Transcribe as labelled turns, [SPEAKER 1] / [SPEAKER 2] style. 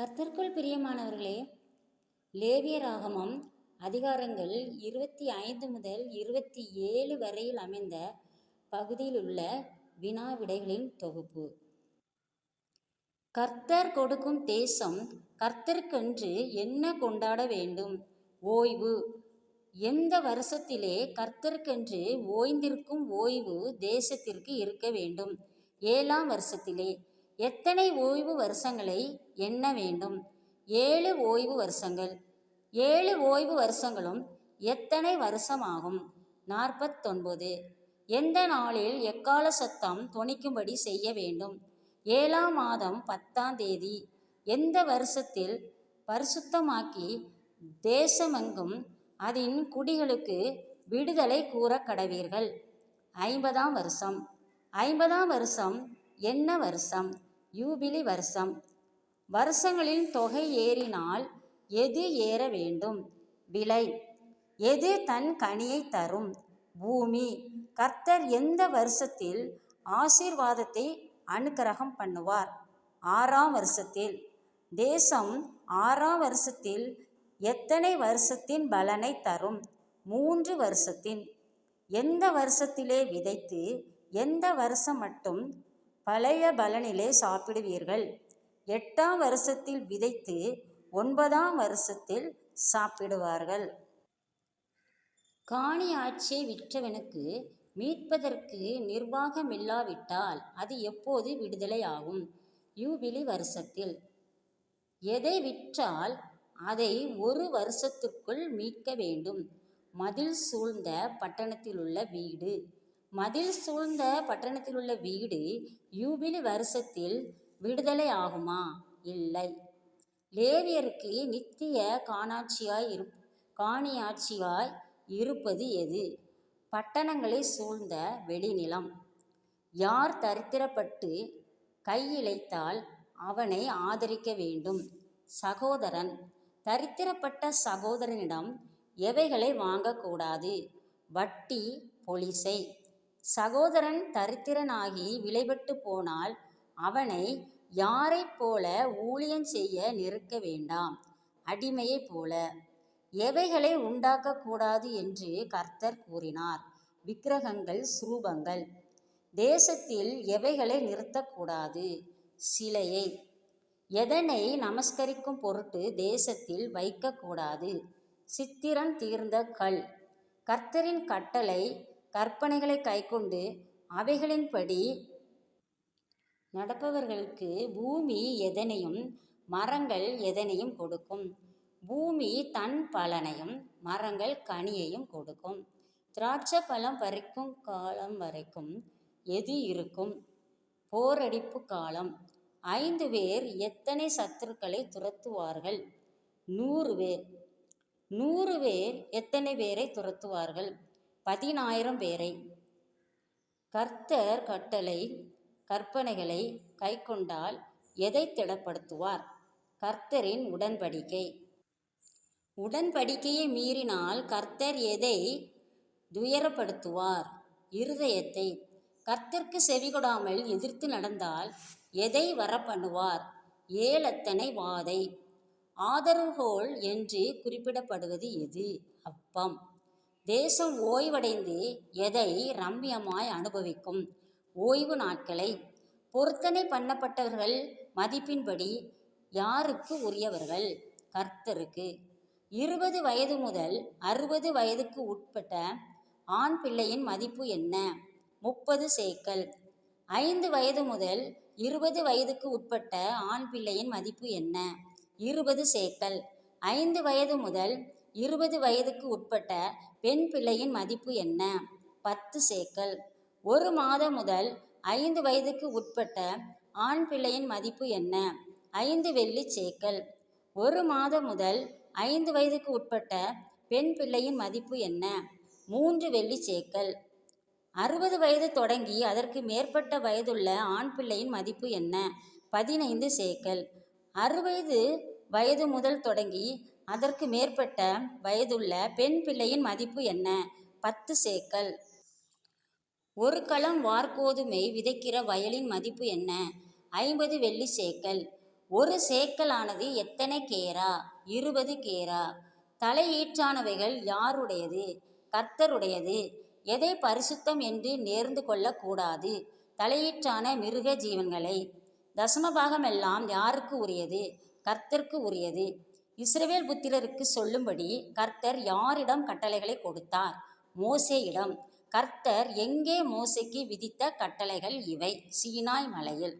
[SPEAKER 1] கர்த்தர்க்குள் பிரியமானவர்களே லேவியராகமம் அதிகாரங்கள் இருபத்தி ஐந்து முதல் இருபத்தி ஏழு வரையில் அமைந்த பகுதியில் உள்ள வினா விடைகளின் தொகுப்பு. கர்த்தர் கொடுக்கும் தேசம் கர்த்தருக்கென்று என்ன கொண்டாட வேண்டும்? ஓய்வு. எந்த வருஷத்திலே கர்த்தருக்கென்று ஓய்ந்திருக்கும் ஓய்வு தேசத்திற்கு இருக்க வேண்டும்? ஏழாம் வருஷத்திலே. எத்தனை ஓய்வு வருஷங்களை எண்ண வேண்டும்? ஏழு ஓய்வு வருஷங்கள். ஏழு ஓய்வு வருஷங்களும் எத்தனை வருஷமாகும்? நாற்பத்தொன்பது. எந்த நாளில் எக்கால சத்தம் துணிக்கும்படி செய்ய வேண்டும்? ஏழாம் மாதம் பத்தாம் தேதி. எந்த வருஷத்தில் பரிசுத்தமாக்கி தேசமெங்கும் அதன் குடிகளுக்கு விடுதலை கூற கடவீர்கள் ஐம்பதாம் வருஷம். ஐம்பதாம் வருஷம் என்ன வருஷம்? யூபிலி வருஷம். வருஷங்களின் தொகை ஏறினால் எது ஏற வேண்டும்? விலை. எது தன் கனியை தரும்? பூமி. கர்த்தர் எந்த வருஷத்தில் ஆசீர்வாதத்தை அனுக்கிரகம் பண்ணுவார்? ஆறாம் வருஷத்தில். தேசம் ஆறாம் வருஷத்தில் எத்தனை வருஷத்தின் பலனை தரும்? மூன்று வருஷத்தின். எந்த வருஷத்திலே விதைத்து எந்த வருஷம் மட்டும் பழைய பலனிலே சாப்பிடுவீர்கள். எட்டாம் வருஷத்தில் விதைத்து ஒன்பதாம் வருஷத்தில் சாப்பிடுவார்கள். காணி ஆட்சியை விற்றவனுக்கு மீட்பதற்கு நிர்வாகமில்லாவிட்டால் அது எப்போது விடுதலையாகும்? யூபிலி வருஷத்தில். எதை விற்றால் அதை ஒரு வருஷத்துக்குள் மீட்க வேண்டும்? மதில் சூழ்ந்த பட்டணத்திலுள்ள வீடு. மதில் சூழ்ந்த பட்டணத்தில் உள்ள வீடு யூபிலி வருஷத்தில் விடுதலை ஆகுமா? இல்லை. லேவியருக்கு நித்திய காணாட்சியாய் இரு காணியாட்சியாய் இருப்பது எது? பட்டணங்களை சூழ்ந்த வெளிநிலம் யார் தரித்திரப்பட்டு கையிழைத்தால் அவனை ஆதரிக்க வேண்டும்? சகோதரன். தரித்திரப்பட்ட சகோதரனிடம் எவைகளை வாங்கக்கூடாது? வட்டி பொலிசை. சகோதரன் தரித்திரனாகி விலைபட்டு போனால் அவனை யாரைப் போல ஊழியம் செய்ய நிற்க வேண்டாம் அடிமையைப் போல. எவைகளை உண்டாக்கக்கூடாது என்று கர்த்தர் கூறினார். விக்கிரகங்கள் சுரூபங்கள். தேசத்தில் எவைகளை நிறுத்தக்கூடாது சிலையை. எதனை நமஸ்கரிக்கும் பொருட்டு தேசத்தில் வைக்கக்கூடாது சித்திரன் தீர்ந்த கல். கர்த்தரின் கட்டளை கற்பனைகளை கைக்கொண்டு அவைகளின்படி நடப்பவர்களுக்கு பூமி எதனையும் மரங்கள் எதனையும் கொடுக்கும். பூமி தன் பலனையும் மரங்கள் கனியையும் கொடுக்கும். திராட்சை பழம் பறிக்கும் காலம் வரைக்கும் எது இருக்கும்? போரடிப்பு காலம். ஐந்து பேர் எத்தனை சத்துருக்களை துரத்துவார்கள்? நூறு பேர். நூறு பேர் எத்தனை பேரை துரத்துவார்கள்? பதினாயிரம் பேரை. கர்த்தர் கட்டளை கற்பனைகளை கைக்கொண்டால் எதை திடப்படுத்துவார்? கர்த்தரின் உடன்படிக்கை. உடன்படிக்கையை மீறினால் கர்த்தர் எதை துயரப்படுத்துவார்? இருதயத்தை. கர்த்தர்க்கு செவிகொடாமல் எதிர்த்து நடந்தால் எதை வரப்பண்ணுவார்? ஏலத்தனை வாதை. ஆதரவுகோல் என்று குறிப்பிடப்படுவது எது? அப்பம். தேசம் ஓய்வடைந்து எதை ரம்யமாய் அனுபவிக்கும்? ஓய்வு நாட்களை. பொருத்தனை பண்ணப்பட்டவர்கள் மதிப்பின்படி யாருக்கு உரியவர்கள்? கர்த்தருக்கு. இருபது வயது முதல் அறுபது வயதுக்கு உட்பட்ட ஆண் பிள்ளையின் மதிப்பு என்ன? முப்பது சேக்கல். ஐந்து வயது முதல் இருபது வயதுக்கு உட்பட்ட ஆண் பிள்ளையின் மதிப்பு என்ன? இருபது சேக்கல். ஐந்து வயது முதல் இருபது வயதுக்கு உட்பட்ட பெண் பிள்ளையின் மதிப்பு என்ன? பத்து சேக்கல். ஒரு மாதம் முதல் ஐந்து வயதுக்கு உட்பட்ட ஆண் பிள்ளையின் மதிப்பு என்ன? ஐந்து வெள்ளி சேக்கல். ஒரு மாதம் முதல் ஐந்து வயதுக்கு உட்பட்ட பெண் பிள்ளையின் மதிப்பு என்ன? மூன்று வெள்ளி சேக்கல். அறுபது வயது தொடங்கி அதற்கு மேற்பட்ட வயதுள்ள ஆண் பிள்ளையின் மதிப்பு என்ன? பதினைந்து சேக்கல். அறுபது வயது முதல் தொடங்கி அதற்கு மேற்பட்ட வயதுள்ள பெண் பிள்ளையின் மதிப்பு என்ன? பத்து சேக்கல். ஒரு களம் வார்கோதுமை விதைக்கிற வயலின் மதிப்பு என்ன? ஐம்பது வெள்ளி சேக்கல். ஒரு சேக்கலானது எத்தனை கேரா? இருபது கேரா. தலையீற்றானவைகள் யாருடையது? கர்த்தருடையது. எதை பரிசுத்தம் என்று நேர்ந்து கொள்ளக்கூடாது. தலையீற்றான மிருக ஜீவன்களை தசமபாகமெல்லாம் யாருக்கு உரியது? கர்த்தருக்கு உரியது. இஸ்ரவேல் புத்திரருக்கு சொல்லும்படி கர்த்தர் யாரிடம் கட்டளைகளை கொடுத்தார்? மோசேயிடம். கர்த்தர் எங்கே மோசைக்கு விதித்த கட்டளைகள் இவை? சீனாய் மலையில்.